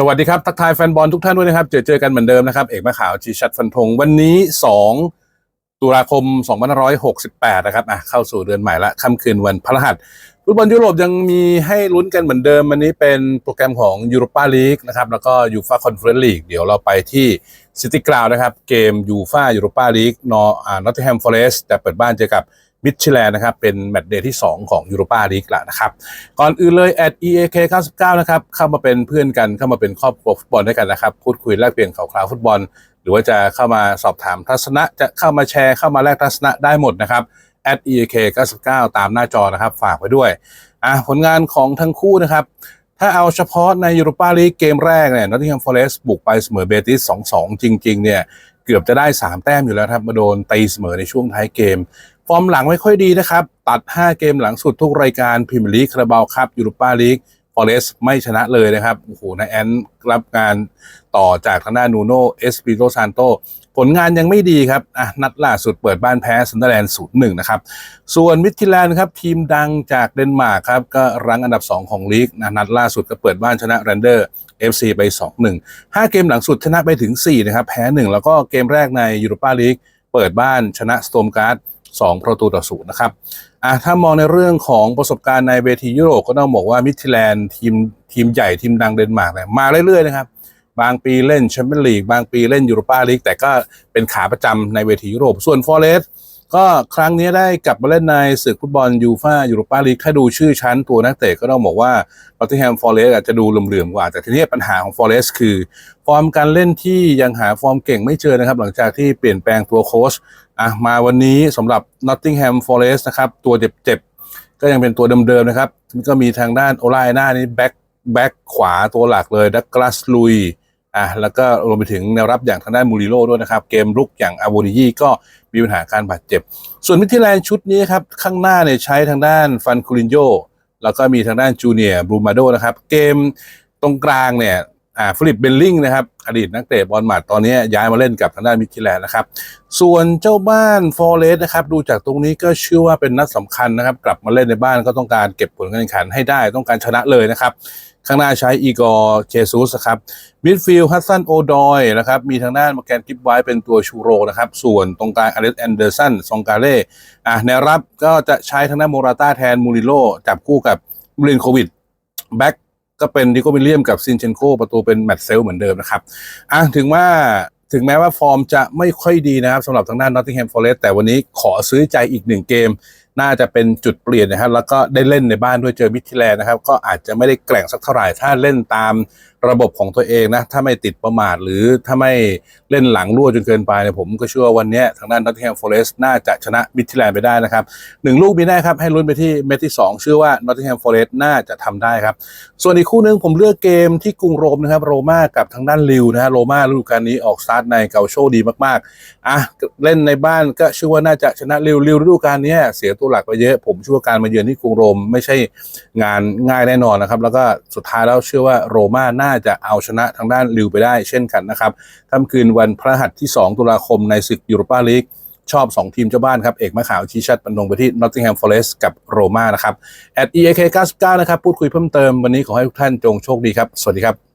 สวัสดีครับ ทักทายแฟนบอลทุกท่านด้วยนะครับ เจอเจอกันเหมือนเดิมนะครับ เอกมะขาวชีชัดฟันธงวันนี้ 2 ตุลาคม 2568 นะครับอะเข้าสู่เดือนใหม่ละค่ำคืนวันพฤหัสฟุตบอลยุโรปยังมีให้ลุ้นกันเหมือนเดิม วันนี้เป็นโปรแกรมของยูโรปาลีกนะครับ แล้วก็ยูฟาคอนเฟอเรนซ์ลีกเดี๋ยวเราไปที่ซิตี้กราวนะครับ เกมยูฟายูโรปาลีกนออ่านอตติแฮมฟอเรสต์จะเปิดบ้านเจอกับ มิดชิแลนด์นะครับ เป็นแมตช์เดย์ที่ 2 ของยูโรปาลีกละนะครับ ก่อนอื่นเลย at eak 99นะครับ เข้ามาเป็นเพื่อนกันเข้ามาเป็นครอบครัวฟุตบอลด้วยกันนะครับ พูดคุยแลกเปลี่ยนข่าวคราวฟุตบอล หรือว่าจะเข้ามาสอบถามทัศนะ จะเข้ามาแชร์เข้ามาแลกทัศนะได้หมดนะครับ at eak 99ตามหน้าจอนะครับ ฝากไว้ด้วยอะผลงานของทั้งคู่นะครับ ถ้าเอาเฉพาะในยูโรปาลีกเกมแรกเนี่ยนอตติงแฮมฟอเรสต์บุกไปเสมอเบติส2-2 จริง ๆ เนี่ยเกือบจะได้ 3 แต้มอยู่แล้วครับมาโดนตีเสมอในช่วงท้ายเกม ฟอร์มหลังไม่ค่อยดีนะครับ ตัด 5 เกมหลังสุดทุกรายการพรีเมียร์ลีกคาราบาวครับยูโรปาลีกฟอเรสไม่ชนะเลยนะครับโอ้โหนายแอนรับงานต่อจากทางด้านนูโนเอสปิโตซานโตผลงานยังไม่ดีครับอะนัดล่าสุดเปิดบ้านแพ้ซันเดอร์แลนด์0-1นย์หนึ่งนะครับ ส่วนมิทิแลนด์ครับทีมดังจากเดนมาร์กครับ ก็รั้งอันดับ 2 ของลีกนะนัดล่าสุดก็เปิดบ้านชนะแรนเดอร์ FC ไป 2-1 5 เกมหลังสุดชนะไปถึง 4 นะครับ แพ้ 1 แล้วก็เกมแรกในยูโรปาลีกเปิดบ้านชนะสโตมการ์ด 2 ประตูต่อศูนย์นะครับอะถ้ามองในเรื่องของประสบการณ์ในเวทียุโรปก็ต้องบอกว่ามิทิแลนด์ทีมทีมใหญ่ทีมดังเดนมาร์กเนี่ยมาเรื่อยๆนะครับบางปีเล่นแชมเปี้ยนลีกบางปีเล่นยูโรปาลีกแต่ก็เป็นขาประจำในเวทียุโรปส่วนฟอเรสต์ ก็ครั้งนี้ได้กลับมาเล่นในศึกฟุตบอลยูฟายูโรปาลีกถ้าดูชื่อชั้นตัวนักเตะก็ต้องบอกว่านอตติงแฮมฟอร์เรสอาจจะดูเหลื่อมๆกว่า แต่ทีนี้ปัญหาของฟอร์เรสคือ ฟอร์มการเล่นที่ยังหาฟอร์มเก่งไม่เจอนะครับ หลังจากที่เปลี่ยนแปลงตัวโค้ชอะมาวันนี้สำหรับ Nottingham Forest นะครับ ตัวเจ็บๆ ก็ยังเป็นตัวเดิมๆนะครับ ก็มีทางด้านโอไลน่านี่แบ็คแบ็คขวาตัวหลักเลยดักกลาสลุย อะแล้วก็รวมไปถึงแนวรับอย่างทางด้านมูริโลด้วยนะครับ เกมรุกอย่างอาโบนิยีก็มีปัญหาการบาดเจ็บ ส่วนมิที่แลนด์ชุดนี้ครับ ข้างหน้าเนี่ยใช้ทางด้านฟันคูรินโยแล้วก็มีทางด้านจูเนียร์บรูมาโดนะครับ เกมตรงกลางเนี่ยอ่าฟิลิปเบลลิงนะครับ อดีตนักเตะบอลหมัดตอนนี้ย้ายมาเล่นกับทางด้านมิที่แลนนะครับ ส่วนเจ้าบ้านฟอร์เรสต์นะครับ ดูจากตรงนี้ก็เชื่อว่าเป็นนัดสำคัญนะครับ กลับมาเล่นในบ้านก็ต้องการเก็บผลการแข่งขันให้ได้ต้องการชนะเลยนะครับ ข้างหน้าใช้อีกอร์เจซุสครับมิดฟิลด์ฮัตสันโอดอยนะครับมีทางด้านมาแกนกิฟไว้เป็นตัวชูโรนะครับส่วนตรงกลางอเล็กแอนเดอร์สันซองกาเล่อะแนวรับก็จะใช้ทางด้านโมราต้าแทนมูริโลจับคู่กับมูรินโควิดแบ็กก็เป็นดิโกมิเลียมกับซินเชนโกประตูเป็นแมตเซลเหมือนเดิมนะครับอะถึงว่าถึงแม้ว่าฟอร์มจะไม่ค่อยดีนะครับสำหรับทางด้านนอตติงแฮมฟอร์เรสต์แต่วันนี้ขอซื้อใจอีกหนึ่งเกม น่าจะเป็นจุดเปลี่ยนนะครับแล้วก็ได้เล่นในบ้านด้วยเจอมิทิแลนนะครับ ก็อาจจะไม่ได้แกร่งสักเท่าไหร่ ถ้าเล่นตามระบบของตัวเองนะ ถ้าไม่ติดประมาทหรือถ้าไม่เล่นหลังรั่วจนเกินไปเนี่ยผมก็เชื่อว,วันนี้ทางด้านนอตติงแฮมฟอเรสต์น่าจะชนะมิทิแลนไปได้นะครับหนึ่งลูกมีได้ครับ ให้ลุ้นไปที่เม็ดที่ 2 เชื่อว่านอตติงแฮมฟอเรสต์น่าจะทำได้ครับ ส่วนอีกคู่หนึงผมเลือกเกมที่กรุงโรมนะครับโรม่ากับทางด้านลิวนะฮะโรม่าฤดูกาลนี้ออกสตาร์ทในเกาโชดีมากๆอะเล่นในบ้านก็เชื่อว่าน่าจะชนะลิวลิวฤดูกาลนี้เสียตัวหลักไปเยอะ ผมเชื่อว่าการมาเยือนที่กรุงโรมไม่ใช่งานง่ายแน่นอนนะครับ แล้วก็สุดท้ายแล้วเชื่อว่าโรม่าน่าจะเอาชนะทางด้านลิวไปได้เช่นกันนะครับค่ำคืนวันพฤหัสที่ 2 ตุลาคมในศึกยูโรปาลีกชอบ 2 ทีมเจ้าบ้านครับ เอกมะขาวชี้ชัดปันลงไปที่ Nottingham Forest กับโรม่านะครับ at eak 99นะครับ พูดคุยเพิ่มเติมวันนี้ขอให้ทุกท่านจงโชคดีครับ สวัสดีครับ